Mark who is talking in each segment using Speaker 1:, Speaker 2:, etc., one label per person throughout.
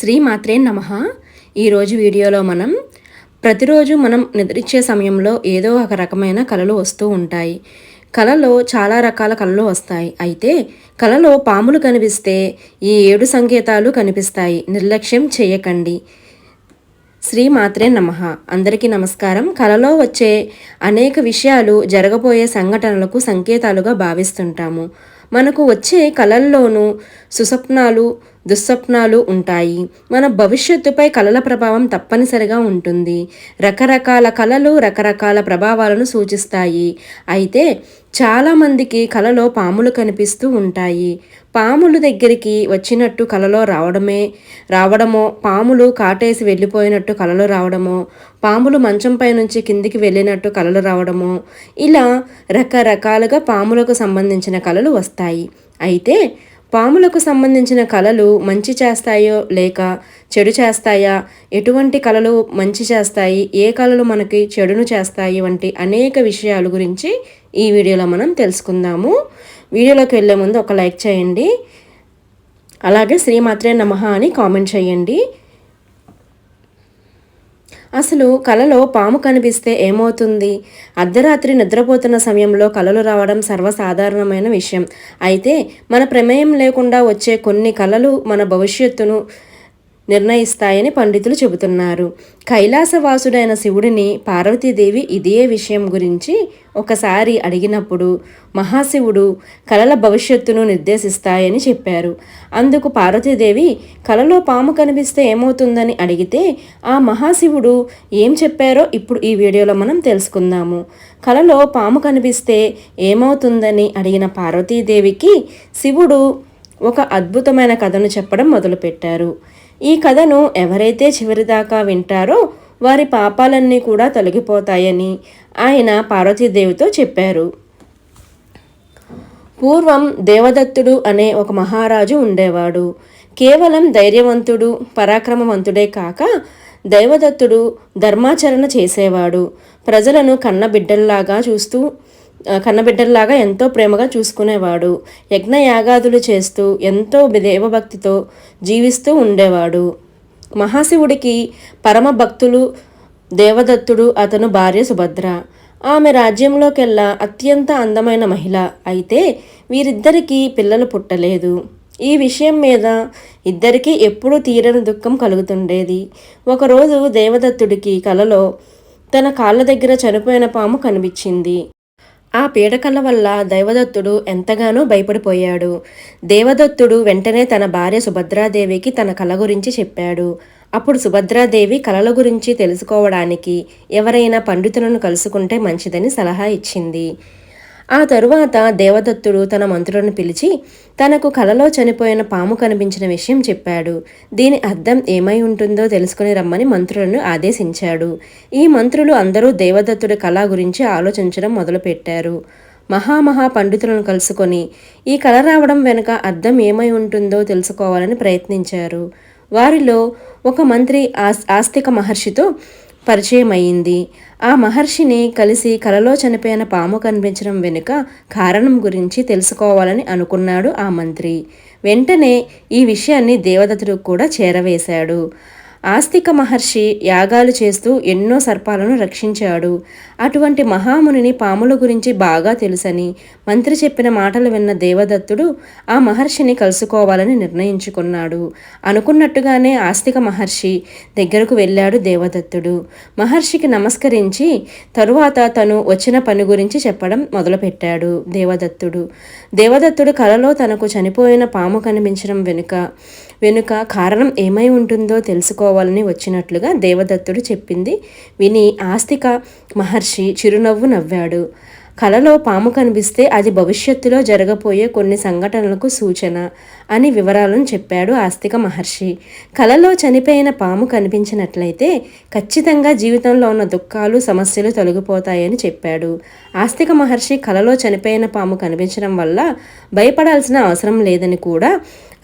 Speaker 1: శ్రీమాత్రే నమ. ఈరోజు వీడియోలో మనం ప్రతిరోజు మనం నిద్రించే సమయంలో ఏదో ఒక రకమైన కళలు వస్తూ ఉంటాయి. కళలో చాలా రకాల కళలు వస్తాయి. అయితే కళలో పాములు కనిపిస్తే ఈ ఏడు సంకేతాలు కనిపిస్తాయి. నిర్లక్ష్యం చేయకండి. శ్రీమాత్రే నమ. అందరికీ నమస్కారం. కలలో వచ్చే అనేక విషయాలు జరగబోయే సంఘటనలకు సంకేతాలుగా భావిస్తుంటాము. మనకు వచ్చే కళల్లోనూ సుస్వప్నాలు దుస్వప్నాలు ఉంటాయి. మన భవిష్యత్తుపై కళల ప్రభావం తప్పనిసరిగా ఉంటుంది. రకరకాల కళలు రకరకాల ప్రభావాలను సూచిస్తాయి. అయితే చాలామందికి కలలో పాములు కనిపిస్తూ ఉంటాయి. పాములు దగ్గరికి వచ్చినట్టు కలలో రావడమే రావడమో పాములు కాటేసి వెళ్ళిపోయినట్టు కలలు రావడమో పాములు మంచంపై నుంచి కిందికి వెళ్ళినట్టు కలలు రావడమో ఇలా రకరకాలుగా పాములకు సంబంధించిన కళలు వస్తాయి. అయితే పాములకు సంబంధించిన కళలు మంచి చేస్తాయో లేక చెడు చేస్తాయా? ఎటువంటి కళలు మంచి చేస్తాయి? ఏ కళలు మనకి చెడును చేస్తాయి? వంటి అనేక విషయాల గురించి ఈ వీడియోలో మనం తెలుసుకుందాము. వీడియోలోకి వెళ్ళే ముందు ఒక లైక్ చేయండి. అలాగే శ్రీమాత్రే నమః అని కామెంట్ చేయండి. అసలు కలలో పాము కనిపిస్తే ఏమవుతుంది? అర్ధరాత్రి నిద్రపోతున్న సమయంలో కలలు రావడం సర్వసాధారణమైన విషయం. అయితే మన ప్రమేయం లేకుండా వచ్చే కొన్ని కలలు మన భవిష్యత్తును నిర్ణయిస్తాయని పండితులు చెబుతున్నారు. కైలాసవాసుడైన శివుడిని పార్వతీదేవి ఇదే విషయం గురించి ఒకసారి అడిగినప్పుడు మహాశివుడు కలల భవిష్యత్తును నిర్దేశిస్తాయని చెప్పారు. అందుకు పార్వతీదేవి కలలో పాము కనిపిస్తే ఏమవుతుందని అడిగితే ఆ మహాశివుడు ఏం చెప్పారో ఇప్పుడు ఈ వీడియోలో మనం తెలుసుకుందాము. కలలో పాము కనిపిస్తే ఏమవుతుందని అడిగిన పార్వతీదేవికి శివుడు ఒక అద్భుతమైన కథను చెప్పడం మొదలుపెట్టారు. ఈ కథను ఎవరైతే చివరిదాకా వింటారో వారి పాపాలన్నీ కూడా తొలగిపోతాయని ఆయన పార్వతీదేవితో చెప్పారు. పూర్వం దేవదత్తుడు అనే ఒక మహారాజు ఉండేవాడు. కేవలం ధైర్యవంతుడు పరాక్రమవంతుడే కాక దైవదత్తుడు ధర్మాచరణ చేసేవాడు. ప్రజలను కన్నబిడ్డల్లాగా చూస్తూ కన్నబిడ్డల్లాగా ఎంతో ప్రేమగా చూసుకునేవాడు. యజ్ఞ యాగాదులు చేస్తూ ఎంతో దేవభక్తితో జీవిస్తూ ఉండేవాడు. మహాశివుడికి పరమ భక్తులు దేవదత్తుడు అతను భార్య సుభద్ర. ఆమె రాజ్యంలోకెల్లా అత్యంత అందమైన మహిళ. అయితే వీరిద్దరికీ పిల్లలు పుట్టలేదు. ఈ విషయం మీద ఇద్దరికీ ఎప్పుడూ తీరని దుఃఖం కలుగుతుండేది. ఒకరోజు దేవదత్తుడికి కలలో తన కాళ్ళ దగ్గర చనిపోయిన పాము కనిపించింది. ఆ పీడకల వల్ల దైవదత్తుడు ఎంతగానో భయపడిపోయాడు. దేవదత్తుడు వెంటనే తన భార్య సుభద్రాదేవికి తన కళ గురించి చెప్పాడు. అప్పుడు సుభద్రాదేవి కళల గురించి తెలుసుకోవడానికి ఎవరైనా పండితులను కలుసుకుంటే మంచిదని సలహా ఇచ్చింది. ఆ తరువాత దేవదత్తుడు తన మంత్రులను పిలిచి తనకు కలలో చనిపోయిన పాము కనిపించిన విషయం చెప్పాడు. దీని అర్థం ఏమై ఉంటుందో తెలుసుకుని రమ్మని మంత్రులను ఆదేశించాడు. ఈ మంత్రులు అందరూ దేవదత్తుడి కళ గురించి ఆలోచించడం మొదలుపెట్టారు. మహామహా పండితులను కలుసుకొని ఈ కళ రావడం వెనుక అర్థం ఏమై ఉంటుందో తెలుసుకోవాలని ప్రయత్నించారు. వారిలో ఒక మంత్రి ఆస్తిక మహర్షితో పరిచయం అయింది ఆ మహర్షిని కలిసి కలలో చనిపోయిన పాము కనిపించడం వెనుక కారణం గురించి తెలుసుకోవాలని అనుకున్నాడు ఆ మంత్రి. వెంటనే ఈ విషయాన్ని దేవదత్తుడు కూడా చేరవేశాడు. ఆస్తిక మహర్షి యాగాలు చేస్తూ ఎన్నో సర్పాలను రక్షించాడు. అటువంటి మహామునిని పాముల గురించి బాగా తెలుసని మంత్రి చెప్పిన మాటలు విన్న దేవదత్తుడు ఆ మహర్షిని కలుసుకోవాలని నిర్ణయించుకున్నాడు. అనుకున్నట్టుగానే ఆస్తిక మహర్షి దగ్గరకు వెళ్ళాడు దేవదత్తుడు. మహర్షికి నమస్కరించి తరువాత తను వచ్చిన పని గురించి చెప్పడం మొదలుపెట్టాడు దేవదత్తుడు. దేవదత్తుడు కలలో తనకు చనిపోయిన పాము కనిపించడం వెనుక వెనుక కారణం ఏమై ఉంటుందో తెలుసుకోవాలని వచ్చినట్లుగా దేవదత్తుడు చెప్పింది. విని ఆస్తిక మహర్షి చిరునవ్వు నవ్వాడు. కలలో పాము కనిపిస్తే అది భవిష్యత్తులో జరగబోయే కొన్ని సంఘటనలకు సూచన అని వివరాలను చెప్పాడు ఆస్తిక మహర్షి. కలలో చనిపోయిన పాము కనిపించినట్లయితే ఖచ్చితంగా జీవితంలో ఉన్న దుఃఖాలు సమస్యలు తొలగిపోతాయని చెప్పాడు. ఆస్తిక మహర్షి కలలో చనిపోయిన పాము కనిపించడం వల్ల భయపడాల్సిన అవసరం లేదని కూడా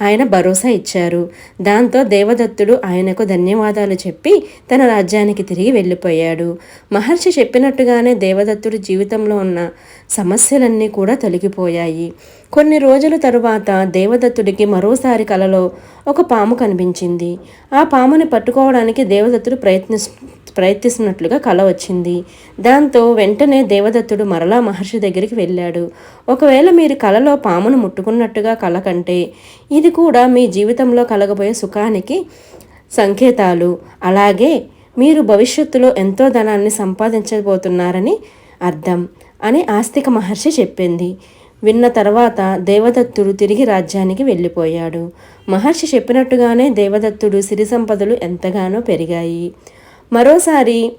Speaker 1: ఆయన భరోసా ఇచ్చారు. దాంతో దేవదత్తుడు ఆయనకు ధన్యవాదాలు చెప్పి తన రాజ్యానికి తిరిగి వెళ్ళిపోయాడు. మహర్షి చెప్పినట్టుగానే దేవదత్తుడు జీవితంలో ఉన్న సమస్యలన్నీ కూడా తొలగిపోయాయి. కొన్ని రోజుల తరువాత దేవదత్తుడికి మరోసారి కలలో ఒక పాము కనిపించింది. ఆ పాముని పట్టుకోవడానికి దేవదత్తుడు ప్రయత్ని ప్రయత్నిస్తున్నట్లుగా కల వచ్చింది. దాంతో వెంటనే దేవదత్తుడు మరలా మహర్షి దగ్గరికి వెళ్ళాడు. ఒకవేళ మీరు కలలో పామును ముట్టుకున్నట్టుగా కల కంటే ఇది కూడా మీ జీవితంలో కలగబోయే సుఖానికి సంకేతాలు. అలాగే మీరు భవిష్యత్తులో ఎంతో ధనాన్ని సంపాదించబోతున్నారని అర్థం అని ఆస్తిక మహర్షి చెప్పింది. విన్న తర్వాత దేవదత్తుడు తిరిగి రాజ్యానికి వెళ్ళిపోయాడు. మహర్షి చెప్పినట్టుగానే దేవదత్తుడు సిరి సంపదలు ఎంతగానో పెరిగాయి. మరోసారి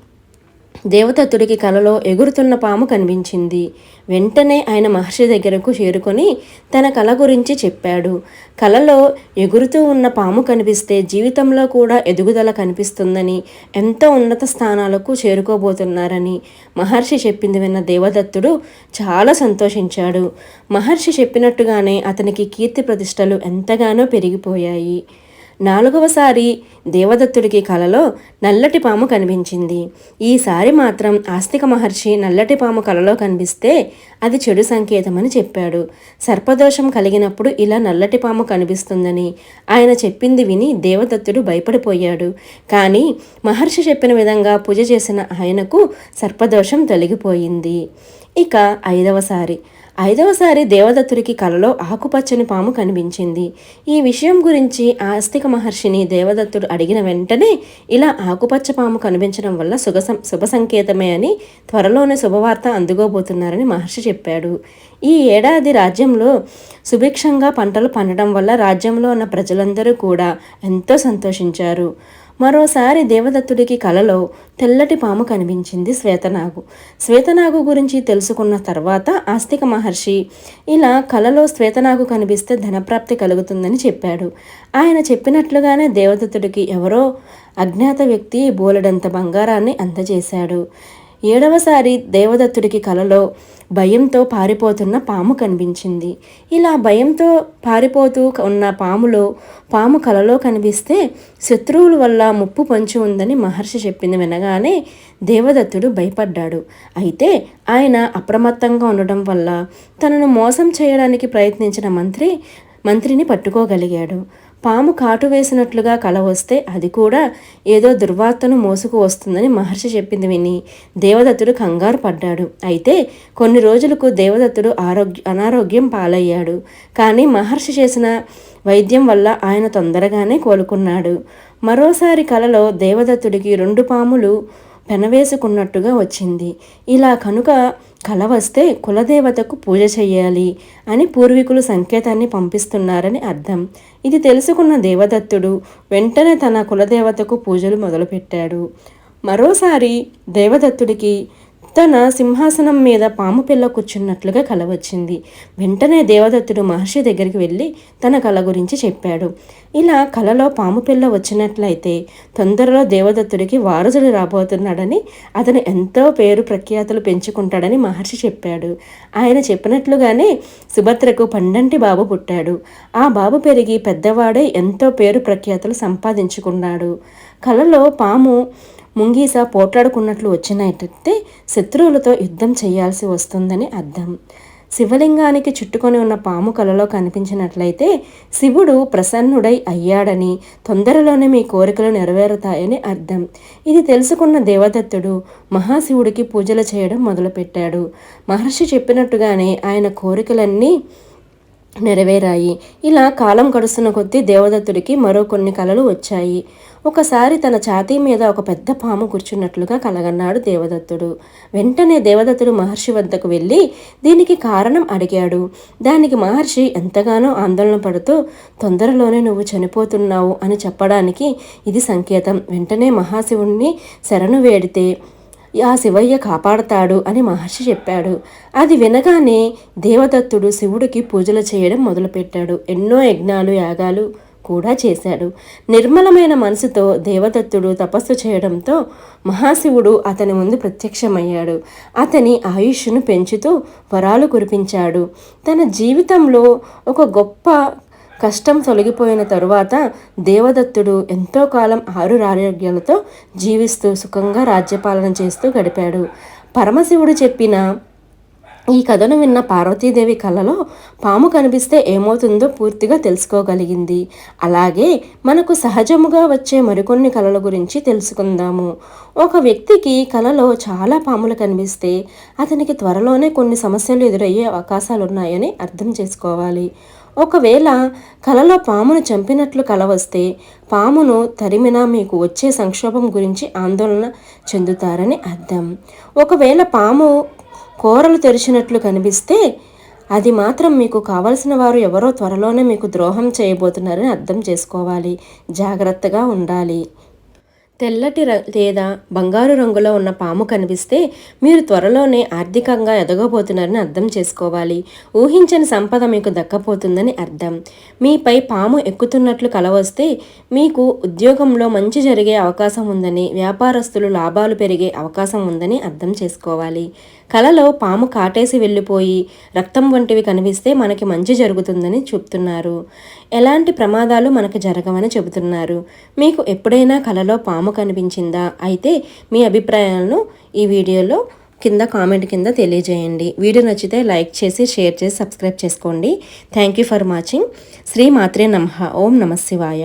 Speaker 1: దేవదత్తుడికి కలలో ఎగురుతున్న పాము కనిపించింది. వెంటనే ఆయన మహర్షి దగ్గరకు చేరుకొని తన కళ గురించి చెప్పాడు. కలలో ఎగురుతూ ఉన్న పాము కనిపిస్తే జీవితంలో కూడా ఎదుగుదల కనిపిస్తుందని ఎంతో ఉన్నత స్థానాలకు చేరుకోబోతున్నారని మహర్షి చెప్పింది విన్న దేవదత్తుడు చాలా సంతోషించాడు. మహర్షి చెప్పినట్టుగానే అతనికి కీర్తి ప్రతిష్టలు ఎంతగానో పెరిగిపోయాయి. నాలుగవసారి దేవదత్తుడికి కలలో నల్లటి పాము కనిపించింది. ఈసారి మాత్రం ఆస్తిక మహర్షి నల్లటి పాము కలలో కనిపిస్తే అది చెడు సంకేతమని చెప్పాడు. సర్పదోషం కలిగినప్పుడు ఇలా నల్లటి పాము కనిపిస్తుందని ఆయన చెప్పింది విని దేవదత్తుడు భయపడిపోయాడు. కానీ మహర్షి చెప్పిన విధంగా పూజ చేసిన ఆయనకు సర్పదోషం తొలగిపోయింది. ఇక ఐదవసారి. ఐదవసారి దేవదత్తుడికి కలలో ఆకుపచ్చని పాము కనిపించింది. ఈ విషయం గురించి ఆస్తిక మహర్షిని దేవదత్తుడు అడిగిన వెంటనే ఇలా ఆకుపచ్చ పాము కనిపించడం వల్ల శుభ శుభ సంకేతమే అని త్వరలోనే శుభవార్త అందుకోబోతున్నారని మహర్షి చెప్పాడు. ఈ ఏడాది రాజ్యంలో సుభిక్షంగా పంటలు పండడం వల్ల రాజ్యంలో ఉన్న ప్రజలందరూ కూడా ఎంతో సంతోషించారు. మరోసారి దేవదత్తుడికి కలలో తెల్లటి పాము కనిపించింది శ్వేతనాగు. శ్వేతనాగు గురించి తెలుసుకున్న తర్వాత ఆస్తిక మహర్షి ఇలా కలలో శ్వేతనాగు కనిపిస్తే ధనప్రాప్తి కలుగుతుందని చెప్పాడు. ఆయన చెప్పినట్లుగానే దేవదత్తుడికి ఎవరో అజ్ఞాత వ్యక్తి బోలెడంత బంగారాన్ని అందజేశాడు. ఏడవసారి దేవదత్తుడికి కలలో భయంతో పారిపోతున్న పాము కనిపించింది. ఇలా భయంతో పారిపోతూ ఉన్న పాములో పాము కలలో కనిపిస్తే శత్రువుల వల్ల ముప్పు పంచి ఉందని మహర్షి చెప్పింది వినగానే దేవదత్తుడు భయపడ్డాడు. అయితే ఆయన అప్రమత్తంగా ఉండడం వల్ల తనను మోసం చేయడానికి ప్రయత్నించిన మంత్రి మంత్రిని పట్టుకోగలిగాడు. పాము కాటు వేసినట్లుగా కల వస్తే అది కూడా ఏదో దుర్వార్తను మోసుకు వస్తుందని మహర్షి చెప్పింది విని దేవదత్తుడు కంగారు పడ్డాడు. అయితే కొన్ని రోజులకు దేవదత్తుడు ఆరోగ్య అనారోగ్యం పాలయ్యాడు. కానీ మహర్షి చేసిన వైద్యం వల్ల ఆయన తొందరగానే కోలుకున్నాడు. మరోసారి కలలో దేవదత్తుడికి రెండు పాములు పెనవేసుకున్నట్టుగా వచ్చింది. ఇలా కనుక కల వస్తే కులదేవతకు పూజ చెయ్యాలి అని పూర్వీకులు సంకేతాన్ని పంపిస్తున్నారని అర్థం. ఇది తెలుసుకున్న దేవదత్తుడు వెంటనే తన కులదేవతకు పూజలు మొదలుపెట్టాడు. మరోసారి దేవదత్తుడికి తన సింహాసనం మీద పాము పిల్ల కూర్చున్నట్లుగా కల వచ్చింది. వెంటనే దేవదత్తుడు మహర్షి దగ్గరికి వెళ్ళి తన కళ గురించి చెప్పాడు. ఇలా కలలో పాము పిల్ల వచ్చినట్లయితే తొందరలో దేవదత్తుడికి వారసుడు రాబోతున్నాడని అతను ఎంతో పేరు ప్రఖ్యాతులు పెంచుకుంటాడని మహర్షి చెప్పాడు. ఆయన చెప్పినట్లుగానే సుభద్రకు పండంటి బాబు పుట్టాడు. ఆ బాబు పెరిగి పెద్దవాడే ఎంతో పేరు ప్రఖ్యాతులు సంపాదించుకున్నాడు. కలలో పాము ముంగీస పోట్లాడుకున్నట్లు వచ్చినట్టయితే శత్రువులతో యుద్ధం చేయాల్సి వస్తుందని అర్థం. శివలింగానికి చుట్టుకొని ఉన్న పాము కలలో కనిపించినట్లయితే శివుడు ప్రసన్నుడై అయ్యాడని తొందరలోనే మీ కోరికలు నెరవేరుతాయని అర్థం. ఇది తెలుసుకున్న దేవదత్తుడు మహాశివుడికి పూజలు చేయడం మొదలుపెట్టాడు. మహర్షి చెప్పినట్టుగానే ఆయన కోరికలన్నీ నెరవేరాయి. ఇలా కాలం గడుస్తున్న కొద్దీ దేవదత్తుడికి మరో కొన్ని కలలు వచ్చాయి. ఒకసారి తన ఛాతీ మీద ఒక పెద్ద పాము కూర్చున్నట్లుగా కలగన్నాడు దేవదత్తుడు. వెంటనే దేవదత్తుడు మహర్షి వద్దకు వెళ్ళి దీనికి కారణం అడిగాడు. దానికి మహర్షి ఎంతగానో ఆందోళన పడుతూ తొందరలోనే నువ్వు చనిపోతున్నావు అని చెప్పడానికి ఇది సంకేతం. వెంటనే మహాశివుణ్ణి శరణు వేడితే ఆ శివయ్య కాపాడతాడు అని మహర్షి చెప్పాడు. అది వినగానే దేవదత్తుడు శివుడికి పూజలు చేయడం మొదలుపెట్టాడు. ఎన్నో యజ్ఞాలు యాగాలు కూడా చేశాడు. నిర్మలమైన మనసుతో దేవదత్తుడు తపస్సు చేయడంతో మహాశివుడు అతని ముందు ప్రత్యక్షమయ్యాడు. అతని ఆయుష్ను పెంచుతూ వరాలు కురిపించాడు. తన జీవితంలో ఒక గొప్ప కష్టం తొలగిపోయిన తరువాత దేవదత్తుడు ఎంతో కాలం ఆరు ఆరోగ్యాలతో జీవిస్తూ సుఖంగా రాజ్యపాలన చేస్తూ గడిపాడు. పరమశివుడు చెప్పిన ఈ కథను విన్న పార్వతీదేవి కళ్ళలో పాము కనిపిస్తే ఏమవుతుందో పూర్తిగా తెలుసుకోగలిగింది. అలాగే మనకు సహజముగా వచ్చే మరికొన్ని కళల గురించి తెలుసుకుందాము. ఒక వ్యక్తికి కళలో చాలా పాములు కనిపిస్తే అతనికి త్వరలోనే కొన్ని సమస్యలు ఎదురయ్యే అవకాశాలు ఉన్నాయని అర్థం చేసుకోవాలి. ఒకవేళ కలలో పామును చంపినట్లు కల వస్తే పామును తరిమినా మీకు వచ్చే సంక్షోభం గురించి ఆందోళన చెందుతారని అర్థం. ఒకవేళ పాము కూరలు తెరిచినట్లు కనిపిస్తే అది మాత్రం మీకు కావలసిన వారు ఎవరో త్వరలోనే మీకు ద్రోహం చేయబోతున్నారని అర్థం చేసుకోవాలి. జాగ్రత్తగా ఉండాలి. తెల్లటి లేదా బంగారు రంగులో ఉన్న పాము కనిపిస్తే మీరు త్వరలోనే ఆర్థికంగా ఎదగబోతున్నారని అర్థం చేసుకోవాలి. ఊహించని సంపద మీకు దక్కపోతుందని అర్థం. మీపై పాము ఎక్కుతున్నట్లు కలవస్తే మీకు ఉద్యోగంలో మంచి జరిగే అవకాశం ఉందని వ్యాపారస్తులు లాభాలు పెరిగే అవకాశం ఉందని అర్థం చేసుకోవాలి. కలలో పాము కాటేసి వెళ్ళిపోయి రక్తం వంటివి కనిపిస్తే మనకి మంచి జరుగుతుందని చెప్తున్నారు. ఎలాంటి ప్రమాదాలు మనకు జరగవని చెబుతున్నారు. మీకు ఎప్పుడైనా కలలో పాము కనిపించిందా? అయితే మీ అభిప్రాయాలను ఈ వీడియోలో కింద కామెంట్ కింద తెలియజేయండి. వీడియో నచ్చితే లైక్ చేసి షేర్ చేసి సబ్స్క్రైబ్ చేసుకోండి. Thank you for watching. Shri మాత్రే నమః. ఓం నమ శివాయ.